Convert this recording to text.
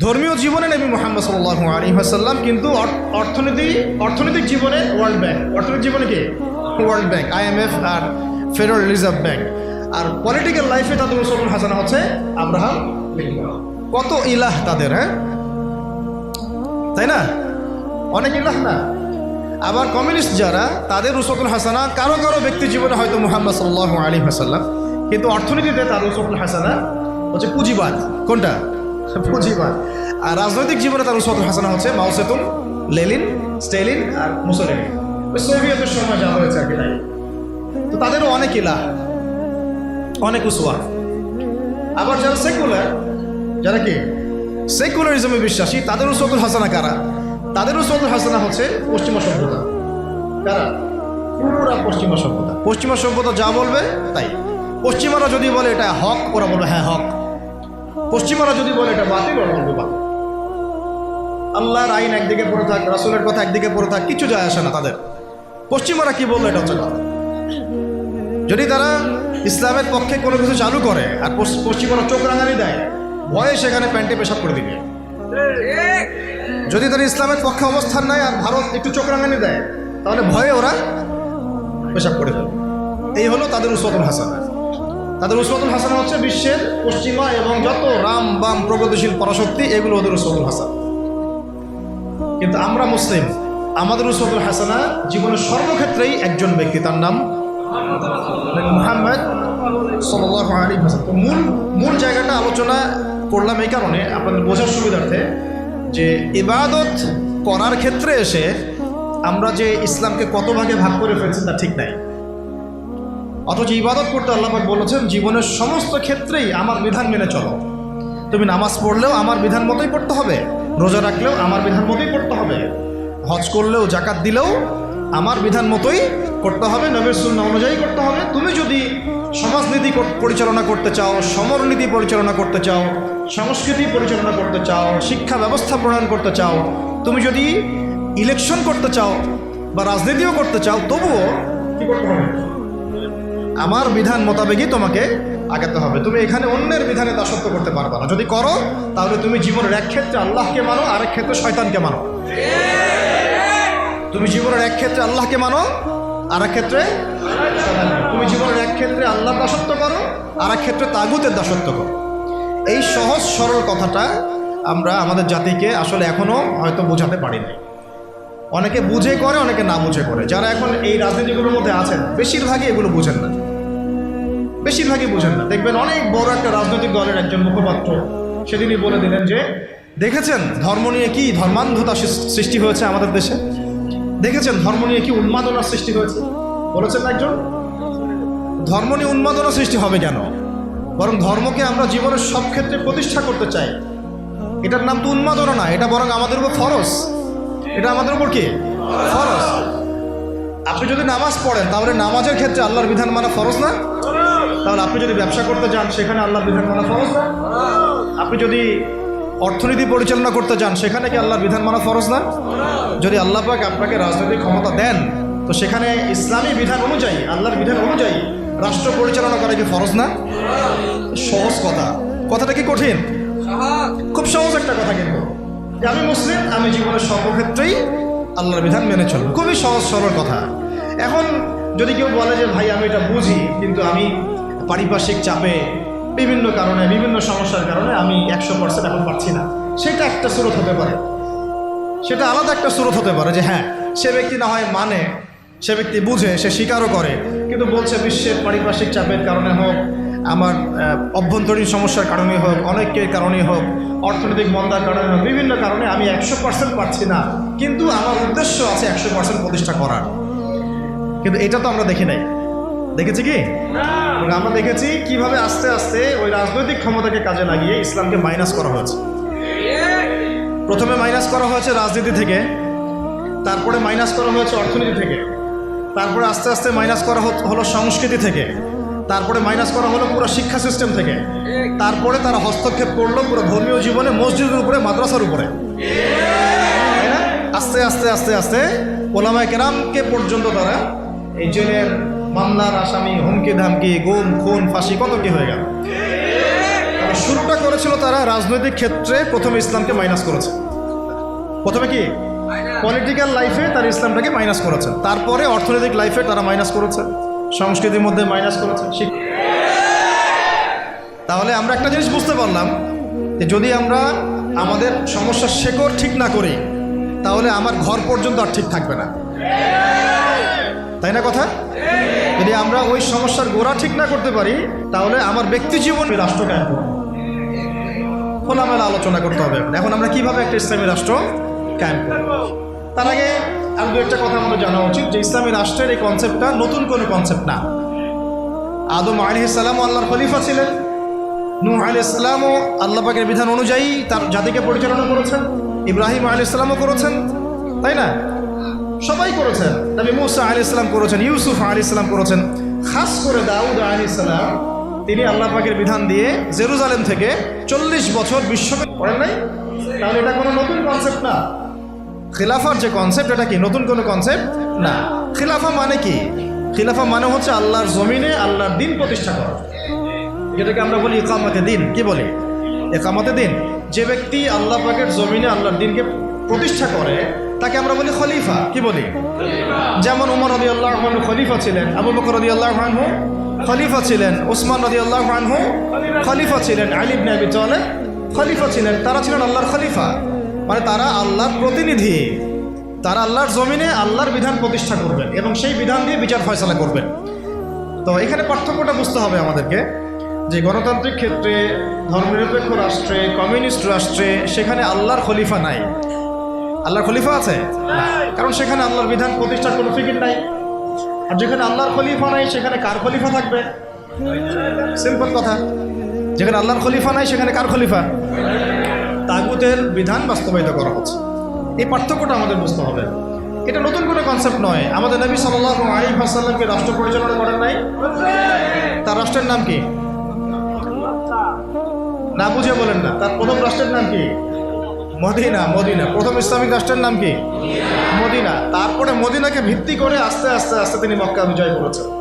ধর্মীয় জীবনে নবী মোহাম্মদ সাল্লাহ আলী হাসাল্লাম কিন্তু অর- অর্থনীতি, অর্থনৈতিক জীবনে ওয়ার্ল্ড ব্যাংক। অর্থনৈতিক জীবনে কি? ওয়ার্ল্ড ব্যাংক আইএমএফ আর ফেডারেল রিজার্ভ ব্যাংক। আর পলিটিক্যাল লাইফে তাদের রসুল হাসানা হচ্ছে আব্রাহাম কত ইলাহ তাদের হ্যাঁ? তাই না? অনেক ইলাহ না? আবার কমিউনিস্ট যারা, তাদের রুসকুল হাসানা কারও কারও ব্যক্তি জীবনে হয়তো মুহাম্মদ সাল্লাহ আলী হাসাল্লাম কিন্তু অর্থনীতিতে তার রুসকুল হাসানা হচ্ছে পুঁজিবাদ। কোনটা? পুঁজিবাদ। আর রাজনৈতিক জীবনে তার রুসকুল হাসানা হচ্ছে মাউসেতুন লেলিন, স্টেলিন আর মুসলিন সোভিয়েতের সময় যা হয়েছে আর কি তাই। তো তাদেরও অনেক ইলা, অনেক উসওয়া আবার যারা সেকুলার, যারা কি? সেকুলারিজমে বিশ্বাসী, তাদের রসুল হাসানা কারা? তাদের রসুল হাসানা হচ্ছে পশ্চিমা সভ্যতা। কারা? পুরা পশ্চিমা সভ্যতা। পশ্চিমা সভ্যতা যা বলবে তাই। পশ্চিমারা যদি বলে এটা হক, ওরা বলবে হ্যাঁ হক। পশ্চিমারা যদি বলে এটা বাতিল, ওরা বাতিল। আল্লাহর আইন একদিকে পড়ে থাক, রাসুলের কথা একদিকে পড়ে থাক, কিছু যায় আসে না তাদের। পশ্চিমারা কি বলল এটা হচ্ছে যদি তারা ইসলামের পক্ষে কোনো কিছু চালু করে, আর পশ্চ- পশ্চিমারা চোখ রাঙানি দেয়, ভয়ে সেখানে প্যান্টে পেশাব করে দিবে। যদি তারা ইসলামের পক্ষে অবস্থান নেয়, আর ভারত একটু চোখ রাঙানি দেয়, তাহলে ভয়ে ওরা পেশাব করে দেবে এই হলো তাদের উসওয়াতুল হাসানা। তাদের উসওয়াতুল হাসানা হচ্ছে বিশ্বের পশ্চিমা এবং যত রাম বাম প্রগতিশীল পরাশক্তি, এগুলো ওদের উসওয়াতুল হাসানা। কিন্তু আমরা মুসলিম, আমাদের উসওয়াতুল হাসানা জীবনের সর্বক্ষেত্রেই একজন ব্যক্তি, তার নাম মুহাম্মদ আলাইহি ওয়াসাল্লাম। তো মূল মূল জায়গাটা আলোচনা করলাম এই কারণে আপনাদের বোঝার সুবিধার্থে যে ইবাদত করার ক্ষেত্রে এসে আমরা যে ইসলামকে কত ভাগে ভাগ করে ফেলছি তা ঠিক নাই। অথচ ইবাদত করতে আল্লাহ বলেছেন, জীবনের সমস্ত ক্ষেত্রেই আমার বিধান মেনে চলো। তুমি নামাজ পড়লেও আমার বিধান মতোই পড়তে হবে, রোজা রাখলেও আমার বিধান মতোই পড়তে হবে, হজ করলেও জাকাত দিলেও আমার বিধান মতোই করতে হবে, নবীর সুন্না অনুযায়ী করতে হবে। তুমি যদি সমাজনীতি পরিচালনা করতে চাও, সমরনীতি পরিচালনা করতে চাও, সংস্কৃতি পরিচালনা করতে চাও, শিক্ষা ব্যবস্থা প্রণয়ন করতে চাও, তুমি যদি ইলেকশন করতে চাও বা রাজনীতিও করতে চাও, তবুও কি করতে হবে? আমার বিধান মোতাবেকই তোমাকে আগাতে হবে। তুমি এখানে অন্যের বিধানে দাসত্ব করতে পারবে না। যদি করো, তাহলে তুমি জীবনের এক ক্ষেত্রে আল্লাহকে মানো, আরেক ক্ষেত্রে শয়তানকে মানো। তুমি জীবনের এক ক্ষেত্রে আল্লাহকে মানো আর এক ক্ষেত্রে তুমি জীবনের এক ক্ষেত্রে আল্লাহর দাসত্ব করো আর এক ক্ষেত্রে তাগুতের দাসত্ব করো। এই সহজ, সরল কথাটা আমরা আমাদের জাতিকে আসলে এখনও হয়তো বোঝাতে পারি নাই অনেকে বুঝে করে, অনেকে না বুঝে করে। যারা এখন এই রাজনীতিগুলোর মধ্যে আছেন, বেশিরভাগই এগুলো বুঝেন না। বেশিরভাগই বুঝেন না। দেখবেন অনেক বড় একটা রাজনৈতিক দলের একজন মুখপাত্র, সেদিনই বলে দিলেন যে, দেখেছেন ধর্ম নিয়ে কি ধর্মান্ধতা সৃষ্টি হয়েছে আমাদের দেশে? দেখেছেন ধর্ম নিয়ে কি উন্মাদনার সৃষ্টি হয়েছে? বলেছেন একজন? ধর্ম নিয়ে উন্মাদনা সৃষ্টি হবে কেন? বরং ধর্মকে আমরা জীবনের সব ক্ষেত্রে প্রতিষ্ঠা করতে চাই। এটার নাম তো উন্মাদনা না, এটা বরং আমাদের উপর ফরজ। এটা আমাদের উপর কি? ফরজ। আপনি যদি নামাজ পড়েন, তাহলে নামাজের ক্ষেত্রে আল্লাহর বিধান মানা ফরজ না? তাহলে আপনি যদি ব্যবসা করতে চান সেখানে আল্লাহর বিধান মানা ফরজ না? আপনি যদি অর্থনীতি পরিচালনা করতে চান সেখানে কি আল্লাহর বিধান মানা ফরজ না? যদি আল্লাহ পাক আপনাকে রাজনৈতিক ক্ষমতা দেন, তো সেখানে ইসলামী বিধান অনুযায়ী, আল্লাহর বিধান অনুযায়ী রাষ্ট্র পরিচালনা করা কি ফরজ না? সহজ কথা। কথাটা কি কঠিন? খুব সহজ একটা কথা কিন্তু। আমি মুসলিম, আমি জীবনের সর্বক্ষেত্রেই আল্লাহর বিধান মেনে চলব। খুবই সহজ, সরল কথা। এখন যদি কেউ বলে যে, ভাই, আমি এটা বুঝি, কিন্তু আমি পারিপার্শ্বিক চাপে বিভিন্ন কারণে, বিভিন্ন সমস্যার কারণে আমি একশো পার্সেন্ট এখন পারছি না। সেটা একটা স্রোত হতে পারে। সেটা আলাদা একটা স্রোত হতে পারে যে হ্যাঁ সে ব্যক্তি না হয় মানে সে ব্যক্তি বুঝে, সে স্বীকারও করে, কিন্তু বলছে বিশ্বের পারিপার্শ্বিক চাপের কারণে হোক, আমার অভ্যন্তরীণ সমস্যার কারণে হোক, অনেকের কারণে হোক, অর্থনৈতিক মন্দার কারণে হোক, বিভিন্ন কারণে আমি একশো পার্সেন্ট পারছি না, কিন্তু আমার উদ্দেশ্য আছে একশো পার্সেন্ট প্রতিষ্ঠা করার। কিন্তু এটা তো আমরা দেখি নাই। দেখেছি কি? আমরা দেখেছি কীভাবে আস্তে আস্তে ওই রাজনৈতিক ক্ষমতাকে কাজে লাগিয়ে ইসলামকে মাইনাস করা হয়েছে। প্রথমে মাইনাস করা হয়েছে রাজনীতি থেকে, তারপরে মাইনাস করা হয়েছে অর্থনীতি থেকে, তারপরে আস্তে আস্তে মাইনাস করা হলো সংস্কৃতি থেকে, তারপরে মাইনাস করা হলো পুরো শিক্ষা সিস্টেম থেকে, তারপরে তারা হস্তক্ষেপ করল পুরো ধর্মীয় জীবনে মসজিদের উপরে, মাদ্রাসার উপরে? আস্তে আস্তে আস্তে আস্তে ওলামায় কেরামকে পর্যন্ত তারা এই জেলের মামলার আসামি হুমকি ধামকি, গুম, খুন, ফাঁসি, কত কি হয়ে গেল? শুরুটা করেছিল তারা রাজনৈতিক ক্ষেত্রে প্রথমে ইসলামকে মাইনাস করেছে। প্রথমে কি? পলিটিক্যাল লাইফে তারা ইসলামটাকে মাইনাস করেছে। তারপরে অর্থনৈতিক লাইফে তারা মাইনাস করেছে। সংস্কৃতির মধ্যে মাইনাস করেছে। তাহলে আমরা একটা জিনিস বুঝতে পারলাম যে যদি আমরা আমাদের সমস্যার শেকড় ঠিক না করি, তাহলে আমার ঘর পর্যন্ত আর ঠিক থাকবে না। তাই না কথা? যদি আমরা ওই সমস্যার গোড়া ঠিক না করতে পারি, তাহলে আমার ব্যক্তি জীবন রাষ্ট্র কায়েম করব। খোলামেলা আলোচনা করতে হবে। এখন আমরা কীভাবে একটা ইসলামী রাষ্ট্র কায়েম করব? তার আগে আর দু একটা কথা আমাদের জানা উচিত যে ইসলামী রাষ্ট্রের এই কনসেপ্টটা নতুন কোনো কনসেপ্ট না। আদম আলী ইসলামও আল্লাহর খলিফা ছিলেন। নূহ আলী ইসলামও আল্লাহ পাকের বিধান অনুযায়ী তার জাতিকে পরিচালনা করেছেন। ইব্রাহিম আলী ইসলামও করেছেন। তাই না? সবাই করেছেন। নবী মুসা আলী ইসলাম করেছেন, ইউসুফ আলী ইসলাম করেছেন। খাস করে দাউদ আলী ইসলাম তিনি আল্লাহ পাকের বিধান দিয়ে জেরুজালেম থেকে চল্লিশ বছর বিশ্বকে পড়েন নাই। তাহলে এটা কোনো নতুন কনসেপ্ট না। খিলাফার যে কনসেপ্ট এটা কি নতুন কোনো কনসেপ্ট না। খিলাফা মানে কি? খিলাফা মানে হচ্ছে আল্লাহর জমিনে আল্লাহর দিন প্রতিষ্ঠা করা। যেটাকে আমরা বলি একামতে দিন। কি বলি? একামতে দিন। যে ব্যক্তি আল্লাহ পাকের জমিনে আল্লাহর দিনকে প্রতিষ্ঠা করে তাকে আমরা বলি খলিফা। কি বলি? যেমন উমর রদি আল্লাহ খলিফা ছিলেন আবু বকর রদি আল্লাহ খলিফা ছিলেন ওসমান রদি আল্লাহ খলিফা ছিলেন আলিব নাবি চলে খলিফা ছিলেন তারা ছিলেন আল্লাহর খলিফা। মানে তারা আল্লাহর প্রতিনিধি। তারা আল্লাহর জমিনে আল্লাহর বিধান প্রতিষ্ঠা করবেন এবং সেই বিধান দিয়ে বিচার ফয়সলা করবেন। তো এখানে পার্থক্যটা বুঝতে হবে আমাদেরকে যে গণতান্ত্রিক ক্ষেত্রে ধর্মনিরপেক্ষ রাষ্ট্রে কমিউনিস্ট রাষ্ট্রে সেখানে আল্লাহর খলিফা নাই। আল্লাহর খলিফা আছে? কারণ সেখানে আল্লাহর বিধান, প্রতিষ্ঠার কোনো ফিকির নাই। আর যেখানে আল্লাহর খলিফা নাই, সেখানে কার খলিফা থাকবে? সিম্পল কথা। যেখানে আল্লাহর খলিফা নাই, সেখানে কার খলিফা? তাগুতের বিধান বাস্তবায়িত করা হচ্ছে। এই পার্থক্যটা আমাদের বুঝতে হবে। এটা নতুন কোনো কনসেপ্ট নয়। আমাদের নবী সাল্লাহ আলী ফাসাল্লামকে রাষ্ট্র পরিচালনা করেন নাই। তার রাষ্ট্রের নাম কি? না বুঝে বলেন না। তার প্রথম রাষ্ট্রের নাম কি? Medina Medina. প্রথম ইসলামিক রাষ্ট্রের নাম কি? মদিনা। তারপরে মদিনাকে ভিত্তি করে আস্তে আস্তে আস্তে তিনি মক্কা বিজয় করেছেন।